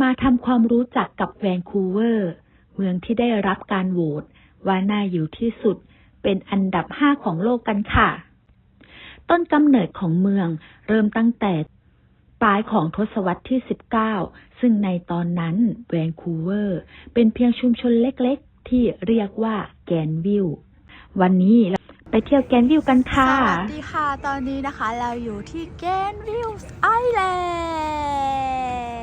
มาทำความรู้จักกับแวนคูเวอร์ เมืองที่ได้รับการโหวตว่าน่าอยู่ที่สุด เป็นอันดับ5ของโลกกันค่ะ ต้นกำเนิดของเมืองเริ่มตั้งแต่ปลายของทศวรรษที่ 19 ซึ่งในตอนนั้นแวนคูเวอร์ เป็นเพียงชุมชนเล็กๆ ที่เรียกว่าแกนวิลวันนี้เราไปเที่ยวแกนวิลกันค่ะ สวัสดีค่ะ ตอนนี้นะคะเราอยู่ที่แกนวิลส์ไอแลนด์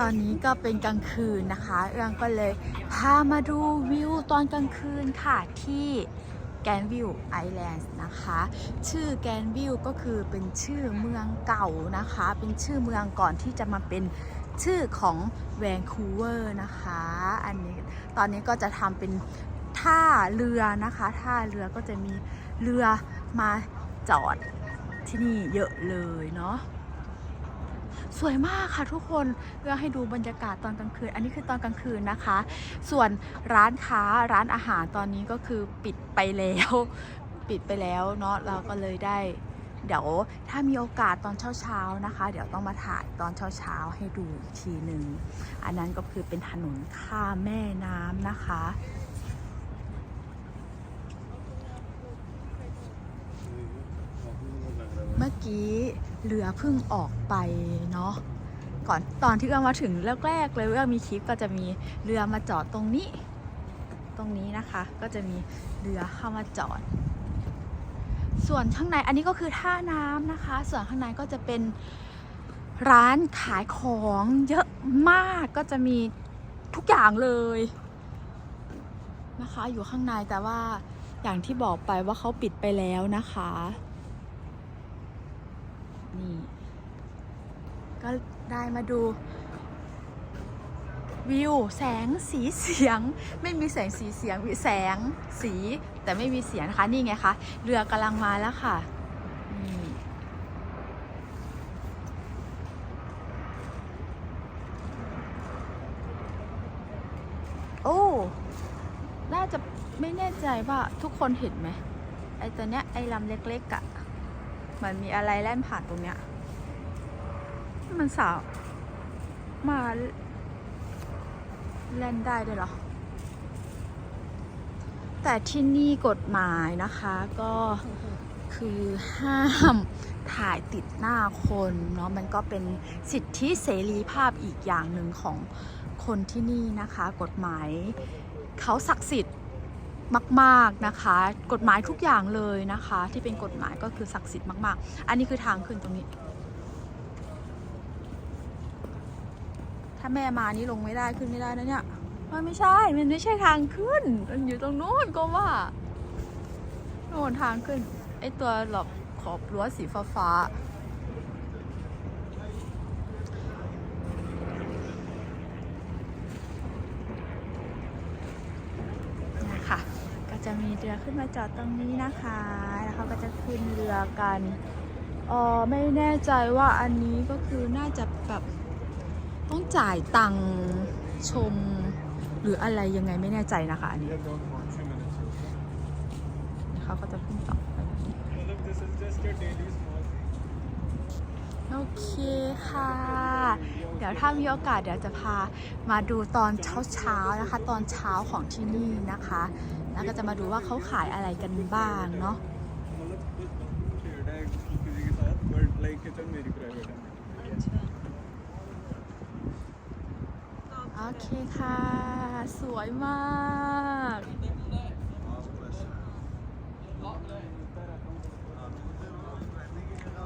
ตอนนี้ก็เป็นกลางคืนนะคะ เอื้องก็เลยพามาดูวิวตอนกลางคืนค่ะที่แกนวิลไอแลนด์นะคะ ชื่อแกนวิลก็คือเป็นชื่อเมืองเก่านะคะ เป็นชื่อเมืองก่อนที่จะมาเป็นชื่อของแวนคูเวอร์นะคะ อันนี้ตอนนี้ก็จะทำเป็นท่าเรือนะคะ ท่าเรือก็จะมีเรือมาจอดที่นี่เยอะเลยเนาะ สวยมากค่ะทุกคนเพื่อให้ดูบรรยากาศตอนกลางคืน อันนี้คือตอนกลางคืนนะคะ ส่วนร้านค้าร้านอาหารตอนนี้ก็คือปิดไปแล้วปิดไปแล้วเนาะเราก็เลยได้ เดี๋ยวถ้ามีโอกาสตอนเช้าๆนะคะ เดี๋ยวต้องมาถ่ายตอนเช้าๆให้ดูอีกทีหนึ่งอันนั้นก็คือเป็นถนนข้ามแม่น้ำนะคะ เมื่อกี้เรือเพิ่งออกไปเนาะก่อนตอนที่เรามาถึงแรกๆเลยว่ามีคลิปก็จะมีเรือมาจอดตรงนี้ ตรงนี้นะคะ ก็จะมีเรือเข้ามาจอด ส่วนข้างในอันนี้ก็คือท่าน้ำนะคะ ส่วนข้างในก็จะเป็นร้านขายของเยอะมากก็จะมีทุกอย่างเลยนะคะ อยู่ข้างในแต่ว่าอย่างที่บอกไปว่าเขาปิดไปแล้วนะคะ นี่ ก็ได้มาดู วิว แสงสีเสียง ไม่มีแสงสีเสียงมีแสงสีแต่ไม่มีเสียงนะคะ นี่ไงคะ เรือกำลังมาแล้วค่ะโอ้ น่าจะไม่แน่ใจว่าทุกคนเห็นไหมไอตัวเนี้ยไอลำเล็กๆอะ่ะ มันมีอะไรแล่นผ่านตรงเนี้ย มันสาวมาเล่นได้ด้วยเหรอ แต่ที่นี่กฎหมายนะคะก็คือห้ามถ่ายติดหน้าคนเนาะมันก็เป็นสิทธิเสรีภาพอีกอย่างหนึ่งของคนที่นี่นะคะ กฎหมายเขาศักดิ์สิทธิ์ มากๆนะคะ กฎหมายทุกอย่างเลยนะคะ ที่เป็นกฎหมายก็คือศักดิ์สิทธิ์มากๆ อันนี้คือทางขึ้นตรงนี้ ถ้าแม่มานี่ลงไม่ได้ขึ้นไม่ได้นะเนี่ยมันไม่ใช่ มันไม่ใช่ทางขึ้น มันอยู่ตรงนู้นก็ว่าโน่นทางขึ้นไอตัวหลบขอบรั้วสีฟ้าฟ้าๆนะคะ ก็ จะมีเรือขึ้นมาจอดตรงนี้นะคะ แล้วเขาก็จะขึ้นเรือกันเออไม่แน่ใจว่าอันนี้ก็คือน่าจะแบบต้องจ่ายตังค์ชม หรืออะไรยังไงไม่แน่ใจนะคะอันนี้เขาก็จะพุ่งต่อไปแบโอเคค่ะ เดี๋ยวถ้ามีโอกาสเดี๋ยวจะพามาดูตอนเช้าๆนะคะ ตอนเช้าของที่นี่นะคะ แล้วก็จะมาดูว่าเขาขายอะไรกันบ้างเนาะโอเคค่ะ สวยมาก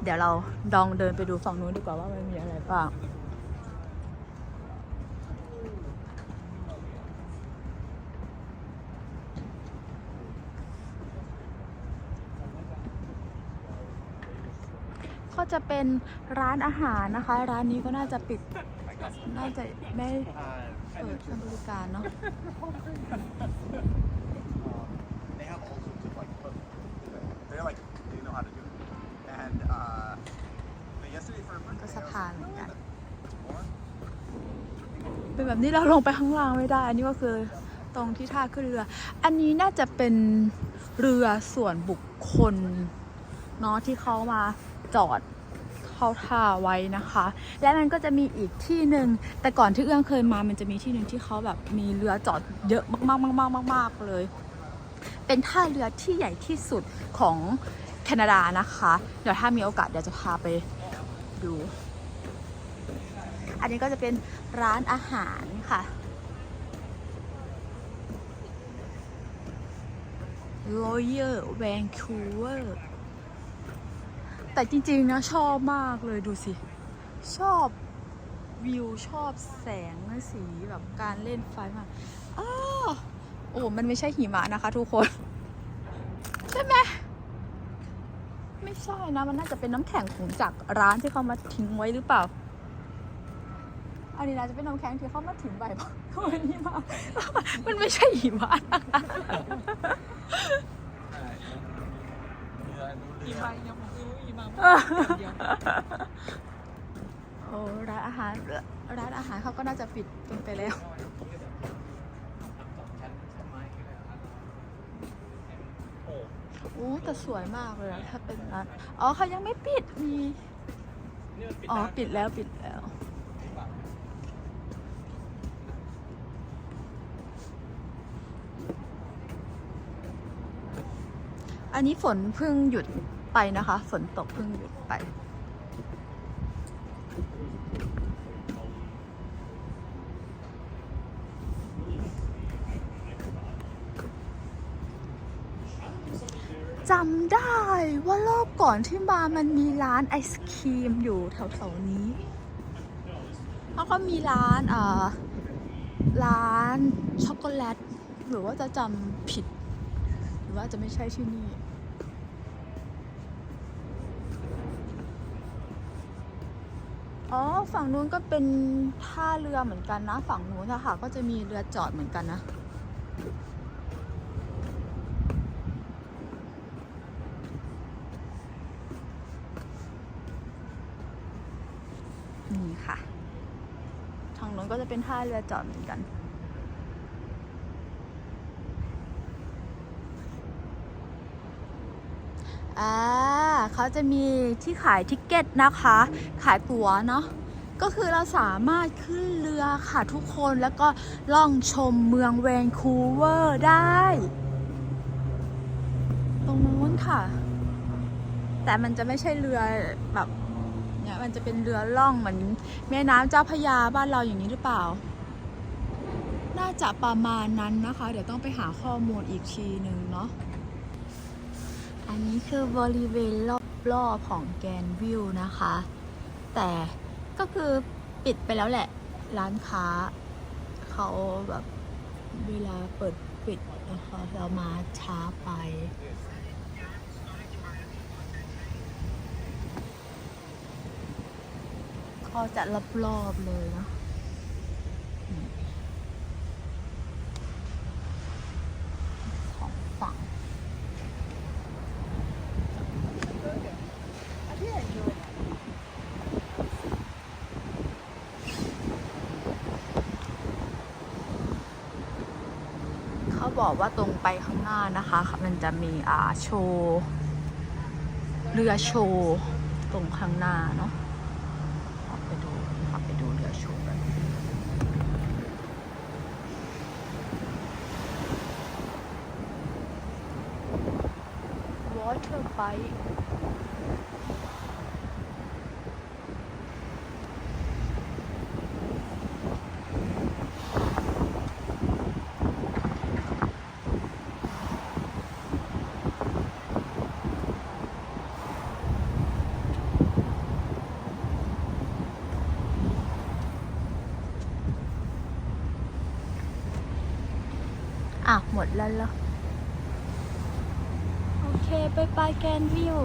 เดี๋ยวเราลองเดินไปดูฝั่งนู้นดีกว่าว่ามันมีอะไรบ้าง ก็จะเป็นร้านอาหารนะคะ ร้านนี้ก็น่าจะปิด น่าจะไม่เปิดให้บริการเนาะ they have all sorts of like cook. They're like they know how to do it. And uh, but yesterday for a ก็ birthday, สะพานเหมือนกัน more. เป็นแบบนี้เราลงไปข้างล่างไม่ได้ อันนี้ก็คือตรงที่ท่าขึ้นเรือ อันนี้น่าจะเป็นเรือส่วนบุคคลเนาะที่เขามา จอดเข้าท่าไว้นะคะ และมันก็จะมีอีกที่หนึ่งแต่ก่อนที่เอื้องเคยมา มันจะมีที่หนึ่งที่เขาแบบมีเรือจอดเยอะมากๆมากๆมากๆเลย เป็นท่าเรือที่ใหญ่ที่สุดของแคนาดานะคะ เดี๋ยวถ้ามีโอกาสเดี๋ยวจะพาไปดู อันนี้ก็จะเป็นร้านอาหารค่ะ Royal Vancouver แต่จริงๆนะชอบมากเลยดูสิ ชอบวิวชอบแสงสีแบบการเล่นไฟมากอ้าวโอ้มันไม่ใช่หิมะนะคะ ทุกคน ใช่ไหมไม่ใช่นะมันน่าจะเป็นน้ำแข็งของจากร้านที่เขามาทิ้งไว้หรือเปล่าอันนี้นะจะเป็นน้ำแข็งที่เขามาทิ้งไว้ปะเขาไม่หิมะมันไม่ใช่หิมะนะคะกี่ใบยัง ผมไม่รู้กี่ใบเดียวโอ้ร้านอาหารร้านอาหารเขาก็น่าจะปิดกันไปแล้ว โอ้แต่สวยมากเลยอะถ้าเป็นร้านอ๋อเขายังไม่ปิดมีอ๋อปิดแล้วปิดแล้ว อันนี้ฝนเพิ่งหยุด ไปนะคะ ฝนตกเพิ่งหยุดไป จำได้ว่ารอบก่อนที่มามันมีร้านไอศครีมอยู่แถวๆนี้ แล้วก็มีร้านเอ่อร้านช็อกโกแลต หรือว่าจะจำผิด หรือว่าจะไม่ใช่ที่นี่ อ๋อ ฝั่งนู้นก็เป็นท่าเรือเหมือนกันนะ ฝั่งนู้นอะค่ะก็จะมีเรือจอดเหมือนกันนะ นี่ค่ะ ทางนู้นก็จะเป็นท่าเรือจอดเหมือนกันอ่า เขาจะมีที่ขายทิกเก็ตนะคะ ขายตั๋วเนาะก็คือเราสามารถขึ้นเรือค่ะทุกคนแล้วก็ล่องชมเมืองแวนคูเวอร์ได้ ตรงนู้นค่ะ แต่มันจะไม่ใช่เรือแบบเนี่ยมันจะเป็นเรือล่องเหมือนแม่น้ำเจ้าพระยาบ้านเราอย่างนี้หรือเปล่า น่าจะประมาณนั้นนะคะ เดี๋ยวต้องไปหาข้อมูลอีกทีหนึ่งเนาะ อันนี้คือบริเวณรอบๆของแกนวิวนะคะ แต่ก็คือปิดไปแล้วแหละ ร้านค้า เขาแบบเวลาเปิดปิดนะคะเรามาช้าไป ก็จะรอบๆเลยเนาะอืมสองฝั่ง เขา บอกว่าตรงไปข้างหน้านะคะ มันจะมีอ่าโชว์เรือโชว์ตรงข้างหน้าเนาะไปดูไปดูเรือโชว์กันะหมดแล้วเหรอ โอเค ไปไปแกนวิว